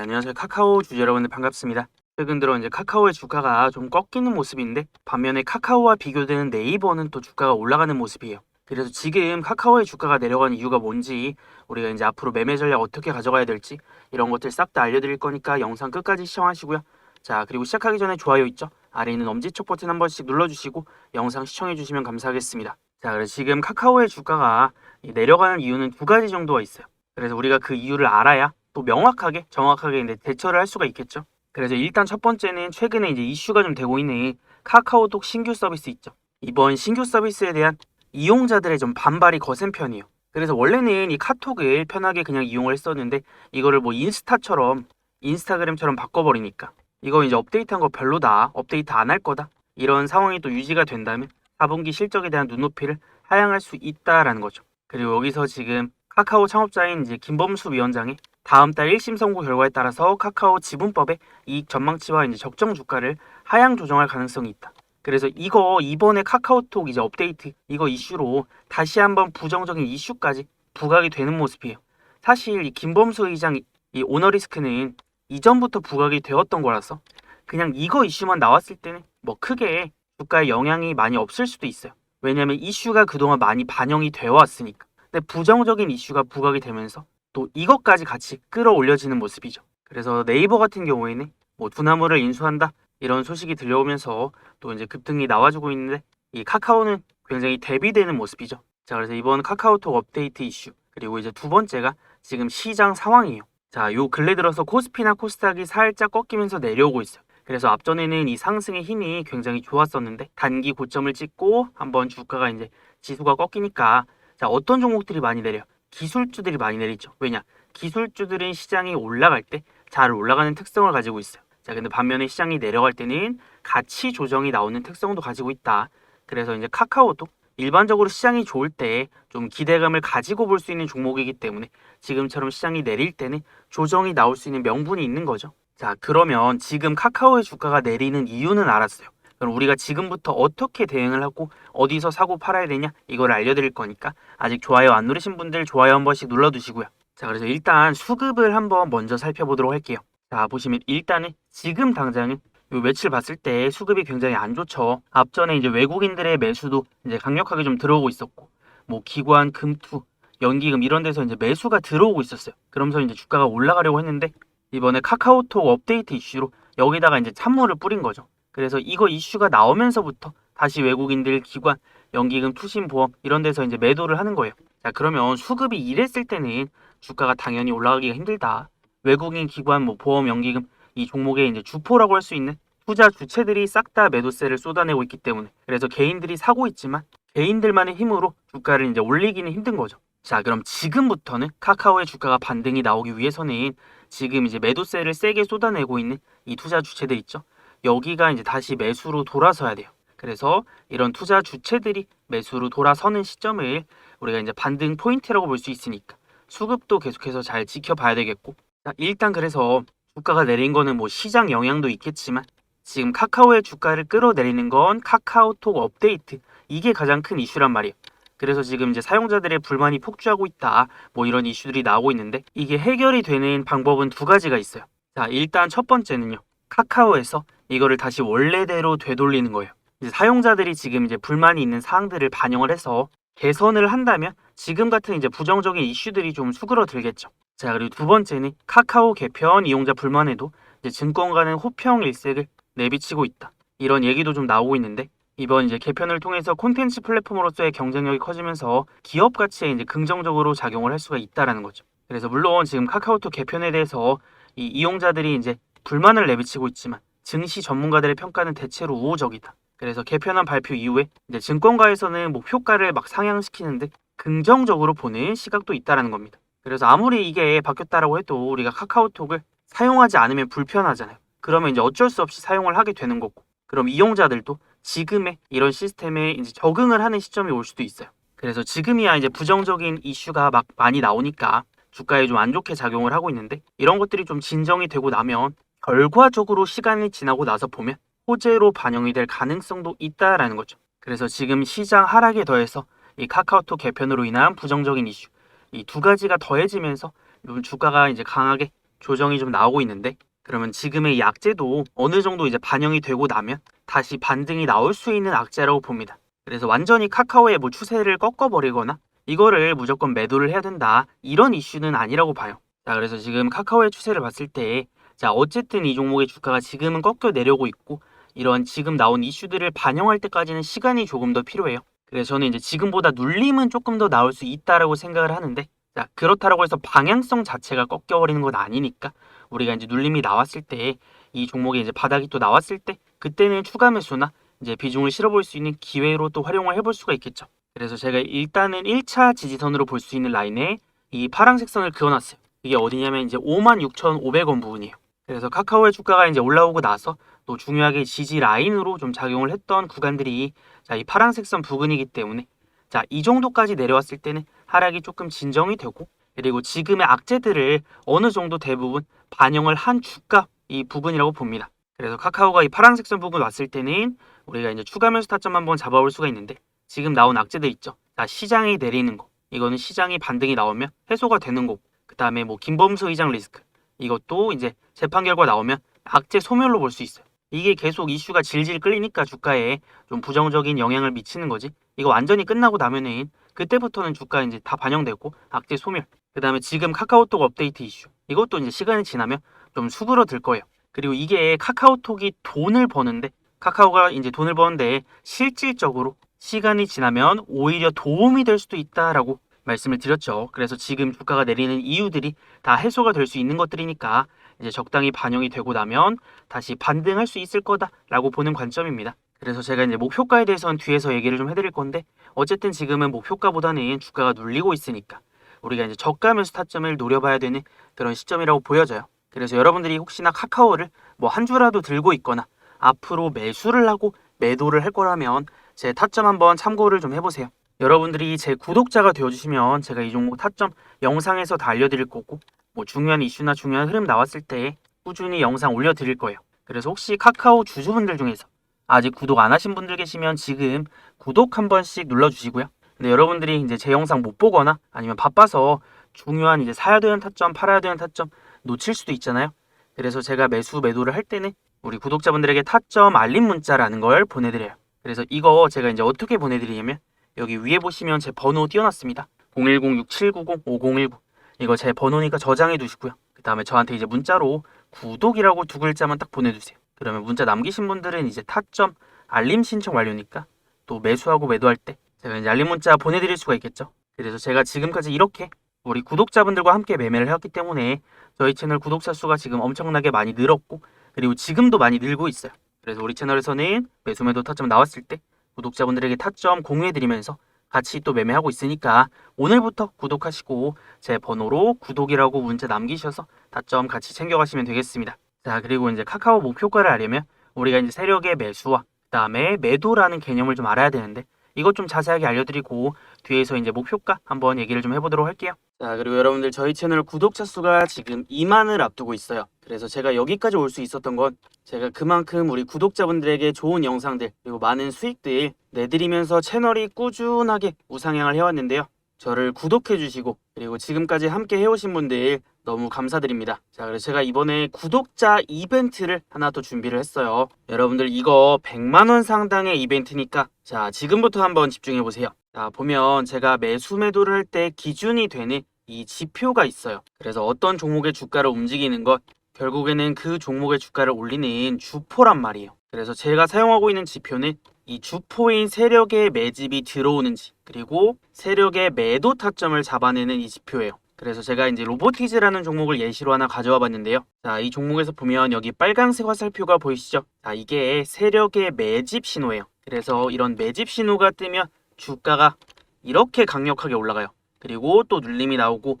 안녕하세요. 카카오 주주 여러분들 반갑습니다. 최근 들어 이제 카카오의 주가가 좀 꺾이는 모습인데 반면에 카카오와 비교되는 네이버는 또 주가가 올라가는 모습이에요. 그래서 지금 카카오의 주가가 내려가는 이유가 뭔지 우리가 이제 앞으로 매매 전략 어떻게 가져가야 될지 이런 것들 싹 다 알려드릴 거니까 영상 끝까지 시청하시고요. 자 그리고 시작하기 전에 좋아요 있죠? 아래 있는 엄지척 버튼 한 번씩 눌러주시고 영상 시청해 주시면 감사하겠습니다. 자 그래서 지금 카카오의 주가가 이 내려가는 이유는 두 가지 정도가 있어요. 그래서 우리가 그 이유를 알아야 또 명확하게 정확하게 이제 대처를 할 수가 있겠죠. 그래서 일단 첫 번째는 최근에 이제 이슈가 좀 되고 있는 카카오톡 신규 서비스 있죠. 이번 신규 서비스에 대한 이용자들의 좀 반발이 거센 편이에요. 그래서 원래는 이 카톡을 편하게 그냥 이용을 했었는데 이거를 뭐 인스타처럼 인스타그램처럼 바꿔버리니까 이거 이제 업데이트한 거 별로다. 업데이트 안 할 거다. 이런 상황이 또 유지가 된다면 4분기 실적에 대한 눈높이를 하향할 수 있다라는 거죠. 그리고 여기서 지금 카카오 창업자인 이제 김범수 위원장이 다음 달 1심 선고 결과에 따라서 카카오 지분법의 이익 전망치와 이제 적정 주가를 하향 조정할 가능성이 있다. 그래서 이거 이번에 카카오톡 이제 업데이트 이거 이슈로 다시 한번 부정적인 이슈까지 부각이 되는 모습이에요. 사실 이 김범수 의장 이 오너리스크는 이전부터 부각이 되었던 거라서 그냥 이거 이슈만 나왔을 때는 뭐 크게 주가에 영향이 많이 없을 수도 있어요. 왜냐하면 이슈가 그동안 많이 반영이 되어 왔으니까. 근데 부정적인 이슈가 부각이 되면서 또 이것까지 같이 끌어올려지는 모습이죠. 그래서 네이버 같은 경우에는 뭐 두나무를 인수한다 이런 소식이 들려오면서 또 이제 급등이 나와주고 있는데 이 카카오는 굉장히 대비되는 모습이죠. 자 그래서 이번 카카오톡 업데이트 이슈 그리고 이제 두 번째가 지금 시장 상황이에요. 자 요 근래 들어서 코스피나 코스닥이 살짝 꺾이면서 내려오고 있어요. 그래서 앞전에는 이 상승의 힘이 굉장히 좋았었는데 단기 고점을 찍고 한번 주가가 이제 지수가 꺾이니까 자 어떤 종목들이 많이 내려? 기술주들이 많이 내리죠. 왜냐? 기술주들은 시장이 올라갈 때 잘 올라가는 특성을 가지고 있어요. 자, 근데 반면에 시장이 내려갈 때는 가치 조정이 나오는 특성도 가지고 있다. 그래서 이제 카카오도 일반적으로 시장이 좋을 때 좀 기대감을 가지고 볼 수 있는 종목이기 때문에 지금처럼 시장이 내릴 때는 조정이 나올 수 있는 명분이 있는 거죠. 자, 그러면 지금 카카오의 주가가 내리는 이유는 알았어요. 그럼 우리가 지금부터 어떻게 대응을 하고 어디서 사고 팔아야 되냐 이걸 알려드릴 거니까 아직 좋아요 안 누르신 분들 좋아요 한 번씩 눌러두시고요. 자 그래서 일단 수급을 한번 먼저 살펴보도록 할게요. 자 보시면 일단은 지금 당장은 요 며칠 봤을 때 수급이 굉장히 안 좋죠. 앞전에 이제 외국인들의 매수도 이제 강력하게 좀 들어오고 있었고 뭐 기관, 금투, 연기금 이런 데서 이제 매수가 들어오고 있었어요. 그러면서 이제 주가가 올라가려고 했는데 이번에 카카오톡 업데이트 이슈로 여기다가 이제 찬물을 뿌린 거죠. 그래서 이거 이슈가 나오면서부터 다시 외국인들 기관, 연기금, 투신, 보험 이런 데서 이제 매도를 하는 거예요. 자, 그러면 수급이 이랬을 때는 주가가 당연히 올라가기가 힘들다. 외국인 기관, 뭐 보험, 연기금 이 종목의 이제 주포라고 할 수 있는 투자 주체들이 싹 다 매도세를 쏟아내고 있기 때문에 그래서 개인들이 사고 있지만 개인들만의 힘으로 주가를 이제 올리기는 힘든 거죠. 자, 그럼 지금부터는 카카오의 주가가 반등이 나오기 위해서는 지금 이제 매도세를 세게 쏟아내고 있는 이 투자 주체들 있죠. 여기가 이제 다시 매수로 돌아서야 돼요. 그래서 이런 투자 주체들이 매수로 돌아서는 시점을 우리가 이제 반등 포인트라고 볼 수 있으니까 수급도 계속해서 잘 지켜봐야 되겠고 자, 일단 그래서 주가가 내린 거는 뭐 시장 영향도 있겠지만 지금 카카오의 주가를 끌어내리는 건 카카오톡 업데이트 이게 가장 큰 이슈란 말이에요. 그래서 지금 이제 사용자들의 불만이 폭주하고 있다. 뭐 이런 이슈들이 나오고 있는데 이게 해결이 되는 방법은 두 가지가 있어요. 자, 일단 첫 번째는요. 카카오에서 이거를 다시 원래대로 되돌리는 거예요. 사용자들이 지금 이제 불만이 있는 사항들을 반영을 해서 개선을 한다면 지금 같은 이제 부정적인 이슈들이 좀 수그러들겠죠. 자, 그리고 두 번째는 카카오 개편 이용자 불만에도 이제 증권가는 호평 일색을 내비치고 있다. 이런 얘기도 좀 나오고 있는데 이번 이제 개편을 통해서 콘텐츠 플랫폼으로서의 경쟁력이 커지면서 기업 가치에 이제 긍정적으로 작용을 할 수가 있다라는 거죠. 그래서 물론 지금 카카오톡 개편에 대해서 이 이용자들이 이제 불만을 내비치고 있지만 증시 전문가들의 평가는 대체로 우호적이다. 그래서 개편안 발표 이후에 이제 증권가에서는 목표가를 막 상향시키는데 긍정적으로 보는 시각도 있다라는 겁니다. 그래서 아무리 이게 바뀌었다라고 해도 우리가 카카오톡을 사용하지 않으면 불편하잖아요. 그러면 이제 어쩔 수 없이 사용을 하게 되는 거고. 그럼 이용자들도 지금의 이런 시스템에 이제 적응을 하는 시점이 올 수도 있어요. 그래서 지금이야 이제 부정적인 이슈가 막 많이 나오니까 주가에 좀 안 좋게 작용을 하고 있는데 이런 것들이 좀 진정이 되고 나면 결과적으로 시간이 지나고 나서 보면 호재로 반영이 될 가능성도 있다라는 거죠. 그래서 지금 시장 하락에 더해서 이 카카오톡 개편으로 인한 부정적인 이슈 이 두 가지가 더해지면서 좀 주가가 이제 강하게 조정이 좀 나오고 있는데 그러면 지금의 이 악재도 어느 정도 이제 반영이 되고 나면 다시 반등이 나올 수 있는 악재라고 봅니다. 그래서 완전히 카카오의 뭐 추세를 꺾어버리거나 이거를 무조건 매도를 해야 된다 이런 이슈는 아니라고 봐요. 자 그래서 지금 카카오의 추세를 봤을 때 자 어쨌든 이 종목의 주가가 지금은 꺾여 내려오고 있고 이런 지금 나온 이슈들을 반영할 때까지는 시간이 조금 더 필요해요. 그래서 저는 이제 지금보다 눌림은 조금 더 나올 수 있다라고 생각을 하는데 자 그렇다라고 해서 방향성 자체가 꺾여버리는 건 아니니까 우리가 이제 눌림이 나왔을 때 이 종목에 이제 바닥이 또 나왔을 때 그때는 추가 매수나 이제 비중을 실어볼 수 있는 기회로 또 활용을 해볼 수가 있겠죠. 그래서 제가 일단은 1차 지지선으로 볼 수 있는 라인에 이 파란색 선을 그어놨어요. 이게 어디냐면 이제 56,500원 부분이에요. 그래서 카카오의 주가가 이제 올라오고 나서 또 중요하게 지지 라인으로 좀 작용을 했던 구간들이 자, 이 파란색 선 부근이기 때문에 자, 이 정도까지 내려왔을 때는 하락이 조금 진정이 되고 그리고 지금의 악재들을 어느 정도 대부분 반영을 한 주가 이 부분이라고 봅니다. 그래서 카카오가 이 파란색 선 부분 왔을 때는 우리가 이제 추가 매수 타점 한번 잡아볼 수가 있는데 지금 나온 악재들 있죠. 자, 시장이 내리는 거. 이거는 시장이 반등이 나오면 해소가 되는 거고. 그 다음에 뭐 김범수 의장 리스크. 이것도 이제 재판 결과 나오면 악재 소멸로 볼 수 있어요. 이게 계속 이슈가 질질 끌리니까 주가에 좀 부정적인 영향을 미치는 거지. 이거 완전히 끝나고 나면은 그때부터는 주가 이제 다 반영되고 악재 소멸. 그 다음에 지금 카카오톡 업데이트 이슈. 이것도 이제 시간이 지나면 좀 수그러들 거예요. 그리고 이게 카카오톡이 돈을 버는데 카카오가 이제 돈을 버는데 실질적으로 시간이 지나면 오히려 도움이 될 수도 있다라고 말씀을 드렸죠. 그래서 지금 주가가 내리는 이유들이 다 해소가 될 수 있는 것들이니까 이제 적당히 반영이 되고 나면 다시 반등할 수 있을 거다라고 보는 관점입니다. 그래서 제가 이제 목표가에 대해서는 뒤에서 얘기를 좀 해드릴 건데 어쨌든 지금은 목표가보다는 주가가 눌리고 있으니까 우리가 이제 저가 매수 타점을 노려봐야 되는 그런 시점이라고 보여져요. 그래서 여러분들이 혹시나 카카오를 뭐 한 주라도 들고 있거나 앞으로 매수를 하고 매도를 할 거라면 제 타점 한번 참고를 좀 해보세요. 여러분들이 제 구독자가 되어주시면 제가 이 종목 타점 영상에서 다 알려드릴 거고 뭐 중요한 이슈나 중요한 흐름 나왔을 때 꾸준히 영상 올려드릴 거예요. 그래서 혹시 카카오 주주분들 중에서 아직 구독 안 하신 분들 계시면 지금 구독 한 번씩 눌러주시고요. 근데 여러분들이 이제 제 영상 못 보거나 아니면 바빠서 중요한 이제 사야 되는 타점, 팔아야 되는 타점 놓칠 수도 있잖아요. 그래서 제가 매수 매도를 할 때는 우리 구독자분들에게 타점 알림 문자라는 걸 보내드려요. 그래서 이거 제가 이제 어떻게 보내드리냐면 여기 위에 보시면 제 번호 띄워놨습니다. 010-6790-5019 이거 제 번호니까 저장해 두시고요. 그 다음에 저한테 이제 문자로 구독이라고 두 글자만 딱 보내주세요. 그러면 문자 남기신 분들은 이제 타점 알림 신청 완료니까 또 매수하고 매도할 때 제가 이제 알림 문자 보내드릴 수가 있겠죠. 그래서 제가 지금까지 이렇게 우리 구독자분들과 함께 매매를 해왔기 때문에 저희 채널 구독자 수가 지금 엄청나게 많이 늘었고 그리고 지금도 많이 늘고 있어요. 그래서 우리 채널에서는 매수 매도 타점 나왔을 때 구독자분들에게 타점 공유해드리면서 같이 또 매매하고 있으니까 오늘부터 구독하시고 제 번호로 구독이라고 문자 남기셔서 타점 같이 챙겨가시면 되겠습니다. 자 그리고 이제 카카오 목표가를 알려면 우리가 이제 세력의 매수와 그 다음에 매도라는 개념을 좀 알아야 되는데 이것 좀 자세하게 알려드리고 뒤에서 이제 목표가 한번 얘기를 좀 해보도록 할게요. 자 그리고 여러분들 저희 채널 구독자 수가 지금 2만을 앞두고 있어요. 그래서 제가 여기까지 올 수 있었던 건 제가 그만큼 우리 구독자분들에게 좋은 영상들 그리고 많은 수익들 내드리면서 채널이 꾸준하게 우상향을 해왔는데요. 저를 구독해 주시고 그리고 지금까지 함께 해오신 분들 너무 감사드립니다. 자, 그래서 제가 이번에 구독자 이벤트를 하나 더 준비를 했어요. 여러분들 이거 100만원 상당의 이벤트니까 자, 지금부터 한번 집중해 보세요. 자, 보면 제가 매수 매도를 할 때 기준이 되는 이 지표가 있어요. 그래서 어떤 종목의 주가를 움직이는 것 결국에는 그 종목의 주가를 올리는 주포란 말이에요. 그래서 제가 사용하고 있는 지표는 이 주포인 세력의 매집이 들어오는지 그리고 세력의 매도 타점을 잡아내는 이 지표예요. 그래서 제가 이제 로보티즈라는 종목을 예시로 하나 가져와 봤는데요. 자, 이 종목에서 보면 여기 빨간색 화살표가 보이시죠? 자, 이게 세력의 매집 신호예요. 그래서 이런 매집 신호가 뜨면 주가가 이렇게 강력하게 올라가요. 그리고 또 눌림이 나오고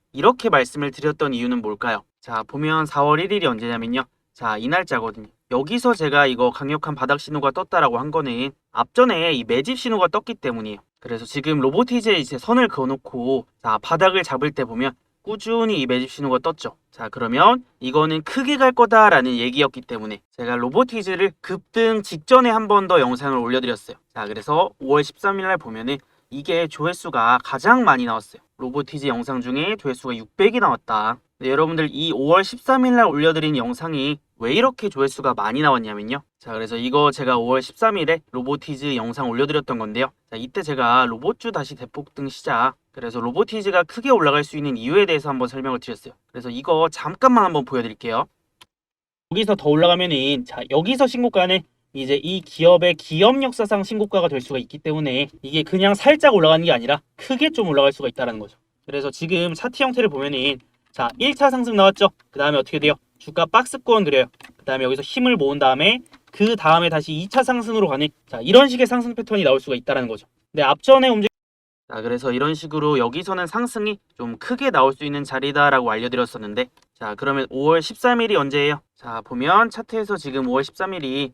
이렇게 말씀을 드렸던 이유는 뭘까요? 자 보면 4월 1일이 언제냐면요 자, 이 날짜거든요. 여기서 제가 이거 강력한 바닥 신호가 떴다라고 한 거는 앞전에 이 매집 신호가 떴기 때문이에요. 그래서 지금 로보티즈에 이제 선을 그어놓고 자, 바닥을 잡을 때 보면 꾸준히 이 매집 신호가 떴죠. 자, 그러면 이거는 크게 갈 거다라는 얘기였기 때문에 제가 로보티즈를 급등 직전에 한 번 더 영상을 올려드렸어요. 자, 그래서 5월 13일 날 보면은 이게 조회수가 가장 많이 나왔어요. 로보티즈 영상 중에 조회수가 600이 나왔다. 네, 여러분들 이 5월 13일 날 올려드린 영상이 왜 이렇게 조회수가 많이 나왔냐면요. 자, 그래서 이거 제가 5월 13일에 로보티즈 영상 올려드렸던 건데요. 자, 이때 제가 로봇주 다시 대폭등 시작. 그래서 로보티즈가 크게 올라갈 수 있는 이유에 대해서 한번 설명을 드렸어요. 그래서 이거 잠깐만 한번 보여드릴게요. 여기서 더 올라가면은 자 여기서 신고가는 이제 이 기업의 기업 역사상 신고가가 될 수가 있기 때문에 이게 그냥 살짝 올라가는 게 아니라 크게 좀 올라갈 수가 있다는 거죠. 그래서 지금 차트 형태를 보면은 자 1차 상승 나왔죠. 그 다음에 어떻게 돼요? 주가 박스권 그려요. 그 다음에 여기서 힘을 모은 다음에 그 다음에 다시 2차 상승으로 가는 자 이런 식의 상승 패턴이 나올 수가 있다는 거죠. 근데 앞전에 움직 자 그래서 이런 식으로 여기서는 상승이 좀 크게 나올 수 있는 자리다라고 알려드렸었는데 자 그러면 5월 13일이 언제예요? 자 보면 차트에서 지금 5월 13일이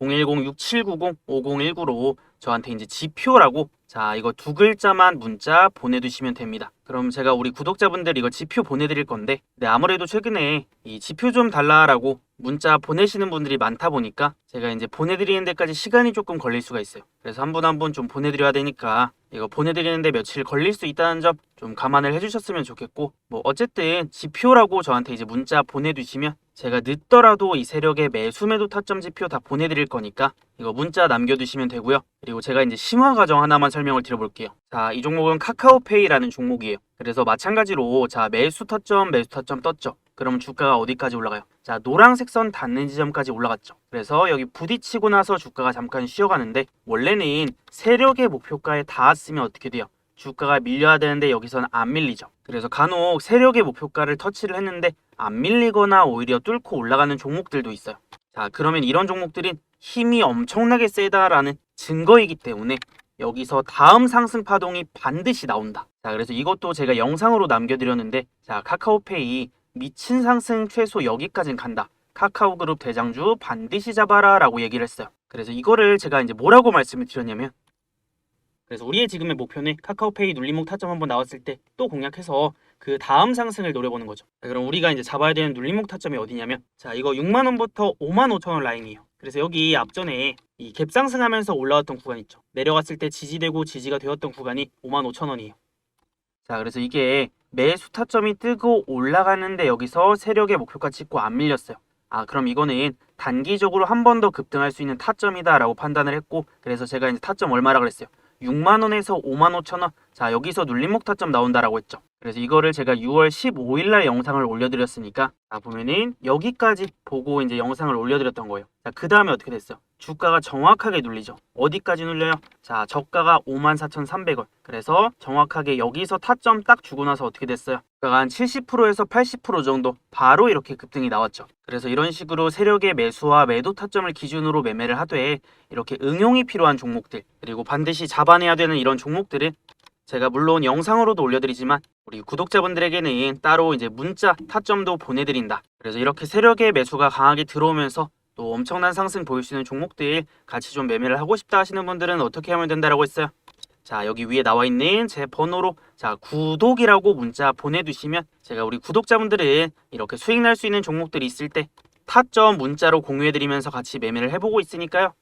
010-6790-5019로 저한테 이제 지표라고 자 이거 두 글자만 문자 보내두시면 됩니다. 그럼 제가 우리 구독자분들 이거 지표 보내드릴 건데 네, 아무래도 최근에 이 지표 좀 달라라고 문자 보내시는 분들이 많다 보니까 제가 이제 보내드리는 데까지 시간이 조금 걸릴 수가 있어요. 그래서 한 분 한 분 좀 보내드려야 되니까 이거 보내드리는데 며칠 걸릴 수 있다는 점 좀 감안을 해주셨으면 좋겠고 뭐 어쨌든 지표라고 저한테 이제 문자 보내두시면 제가 늦더라도 이 세력의 매수 매도 타점 지표 다 보내드릴 거니까 이거 문자 남겨두시면 되고요. 그리고 제가 이제 심화 과정 하나만 설명을 드려볼게요. 자, 이 종목은 카카오페이라는 종목이에요. 그래서 마찬가지로 자 매수 타점 매수 타점 떴죠. 그럼 주가가 어디까지 올라가요? 자 노란색 선 닿는 지점까지 올라갔죠. 그래서 여기 부딪히고 나서 주가가 잠깐 쉬어가는데 원래는 세력의 목표가에 닿았으면 어떻게 돼요? 주가가 밀려야 되는데 여기서는 안 밀리죠. 그래서 간혹 세력의 목표가를 터치를 했는데 안 밀리거나 오히려 뚫고 올라가는 종목들도 있어요. 자 그러면 이런 종목들은 힘이 엄청나게 세다라는 증거이기 때문에 여기서 다음 상승 파동이 반드시 나온다. 자, 그래서 이것도 제가 영상으로 남겨드렸는데, 자, 카카오페이 미친 상승 최소 여기까지는 간다. 카카오 그룹 대장주 반드시 잡아라 라고 얘기를 했어요. 그래서 이거를 제가 이제 뭐라고 말씀을 드렸냐면, 그래서 우리의 지금의 목표는 카카오페이 눌림목 타점 한번 나왔을 때 또 공략해서 그 다음 상승을 노려보는 거죠. 자, 그럼 우리가 이제 잡아야 되는 눌림목 타점이 어디냐면, 자, 이거 6만 원부터 5만 5천 원 라인이에요. 그래서 여기 앞전에 이 갭 상승하면서 올라왔던 구간 있죠. 내려갔을 때 지지되고 지지가 되었던 구간이 5만 5천 원이에요. 자, 그래서 이게 매수 타점이 뜨고 올라가는데 여기서 세력의 목표가 찍고 안 밀렸어요. 아, 그럼 이거는 단기적으로 한 번 더 급등할 수 있는 타점이다 라고 판단을 했고, 그래서 제가 이제 타점 얼마라 그랬어요. 6만 원에서 5만 5천 원. 자, 여기서 눌림목 타점 나온다라고 했죠. 그래서 이거를 제가 6월 15일 날 영상을 올려드렸으니까, 자, 보면은 여기까지 보고 이제 영상을 올려드렸던 거예요. 자, 그 다음에 어떻게 됐어요? 주가가 정확하게 눌리죠. 어디까지 눌려요? 자, 저가가 54,300원. 그래서 정확하게 여기서 타점 딱 주고 나서 어떻게 됐어요? 주가가 한 70%에서 80% 정도 바로 이렇게 급등이 나왔죠. 그래서 이런 식으로 세력의 매수와 매도 타점을 기준으로 매매를 하되 이렇게 응용이 필요한 종목들 그리고 반드시 잡아내야 되는 이런 종목들은 제가 물론 영상으로도 올려드리지만 우리 구독자분들에게는 따로 이제 문자 타점도 보내드린다. 그래서 이렇게 세력의 매수가 강하게 들어오면서 또 엄청난 상승 보일 수 있는 종목들 같이 좀 매매를 하고 싶다 하시는 분들은 어떻게 하면 된다라고 했어요? 자, 여기 위에 나와 있는 제 번호로 자, 구독이라고 문자 보내두시면 제가 우리 구독자분들은 이렇게 수익 날 수 있는 종목들이 있을 때 타점 문자로 공유해드리면서 같이 매매를 해보고 있으니까요.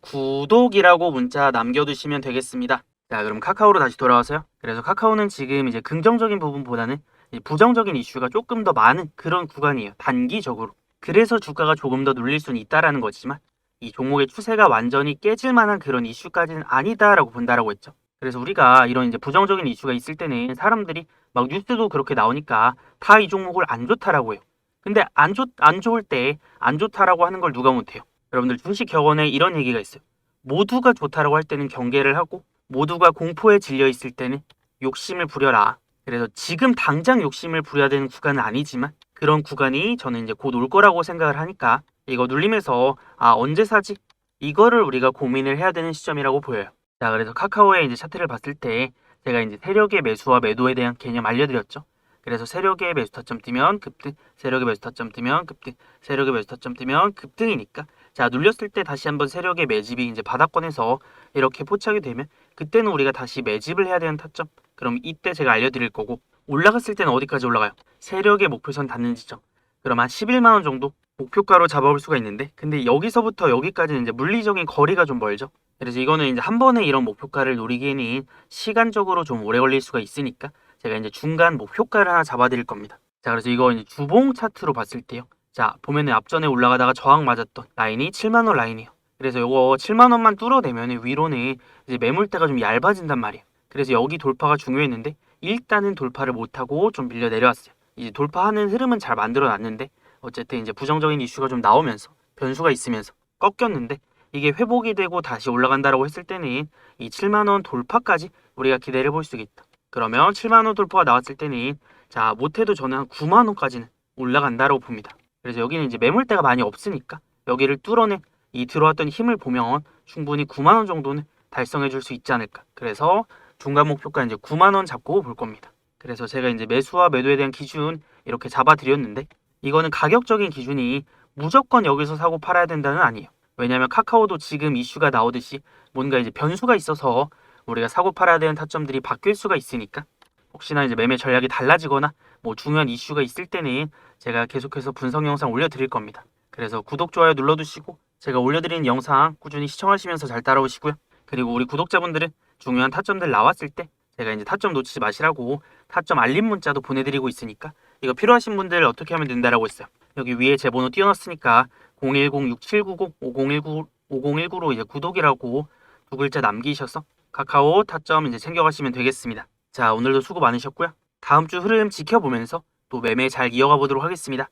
구독이라고 문자 남겨두시면 되겠습니다. 자, 그럼 카카오로 다시 돌아와서요. 그래서 카카오는 지금 이제 긍정적인 부분보다는 이 부정적인 이슈가 조금 더 많은 그런 구간이에요. 단기적으로. 그래서 주가가 조금 더 눌릴 수는 있다라는 거지만 이 종목의 추세가 완전히 깨질 만한 그런 이슈까지는 아니다라고 본다라고 했죠. 그래서 우리가 이런 이제 부정적인 이슈가 있을 때는 사람들이 막 뉴스도 그렇게 나오니까 다 이 종목을 안 좋다라고 해요. 근데 안 좋, 안 좋을 때 안 좋다라고 하는 걸 누가 못해요. 여러분들 주식 격언에 이런 얘기가 있어요. 모두가 좋다라고 할 때는 경계를 하고 모두가 공포에 질려 있을 때는 욕심을 부려라. 그래서 지금 당장 욕심을 부려야 되는 구간은 아니지만 그런 구간이 저는 이제 곧 올 거라고 생각을 하니까 이거 눌리면서 아 언제 사지? 이거를 우리가 고민을 해야 되는 시점이라고 보여요. 자 그래서 카카오의 이제 차트를 봤을 때 제가 이제 세력의 매수와 매도에 대한 개념 알려드렸죠. 그래서 세력의 매수 타점 뜨면 급등, 세력의 매수 타점 뜨면 급등, 세력의 매수 타점 뜨면 급등이니까 자 눌렸을 때 다시 한번 세력의 매집이 이제 바닥권에서 이렇게 포착이 되면 그때는 우리가 다시 매집을 해야 되는 타점. 그럼 이때 제가 알려드릴 거고 올라갔을 때는 어디까지 올라가요? 세력의 목표선 닿는 지점. 그럼 한 11만 원 정도 목표가로 잡아볼 수가 있는데 근데 여기서부터 여기까지는 이제 물리적인 거리가 좀 멀죠. 그래서 이거는 이제 한 번에 이런 목표가를 노리기에는 시간적으로 좀 오래 걸릴 수가 있으니까 제가 이제 중간 목표가를 하나 잡아드릴 겁니다. 자, 그래서 이거 이제 주봉 차트로 봤을 때요. 자, 보면은 앞전에 올라가다가 저항 맞았던 라인이 7만 원 라인이에요. 그래서 이거 7만 원만 뚫어내면 위로는 이제 매물대가 좀 얇아진단 말이에요. 그래서 여기 돌파가 중요했는데 일단은 돌파를 못하고 좀 밀려 내려왔어요. 이제 돌파하는 흐름은 잘 만들어 놨는데 어쨌든 이제 부정적인 이슈가 좀 나오면서 변수가 있으면서 꺾였는데 이게 회복이 되고 다시 올라간다라고 했을 때는 이 7만 원 돌파까지 우리가 기대를 볼 수 있다. 그러면 7만 원 돌파가 나왔을 때는 자 못해도 저는 한 9만 원까지는 올라간다라고 봅니다. 그래서 여기는 이제 매물대가 많이 없으니까 여기를 뚫어낸 이 들어왔던 힘을 보면 충분히 9만 원 정도는 달성해 줄 수 있지 않을까. 그래서 중간 목표가 이제 9만 원 잡고 볼 겁니다. 그래서 제가 이제 매수와 매도에 대한 기준 이렇게 잡아 드렸는데 이거는 가격적인 기준이 무조건 여기서 사고 팔아야 된다는 아니에요. 왜냐하면 카카오도 지금 이슈가 나오듯이 뭔가 이제 변수가 있어서 우리가 사고 팔아야 되는 타점들이 바뀔 수가 있으니까 혹시나 이제 매매 전략이 달라지거나 뭐 중요한 이슈가 있을 때는 제가 계속해서 분석 영상 올려드릴 겁니다. 그래서 구독, 좋아요 눌러두시고 제가 올려드리는 영상 꾸준히 시청하시면서 잘 따라오시고요. 그리고 우리 구독자분들은 중요한 타점들 나왔을 때 제가 이제 타점 놓치지 마시라고 타점 알림 문자도 보내드리고 있으니까 이거 필요하신 분들 어떻게 하면 된다라고 했어요. 여기 위에 제 번호 띄워놨으니까 010-6790-5019 5019 로 이제 구독이라고 두 글자 남기셔서 카카오 타점 이제 챙겨가시면 되겠습니다. 자 오늘도 수고 많으셨고요. 다음 주 흐름 지켜보면서 또 매매 잘 이어가 보도록 하겠습니다.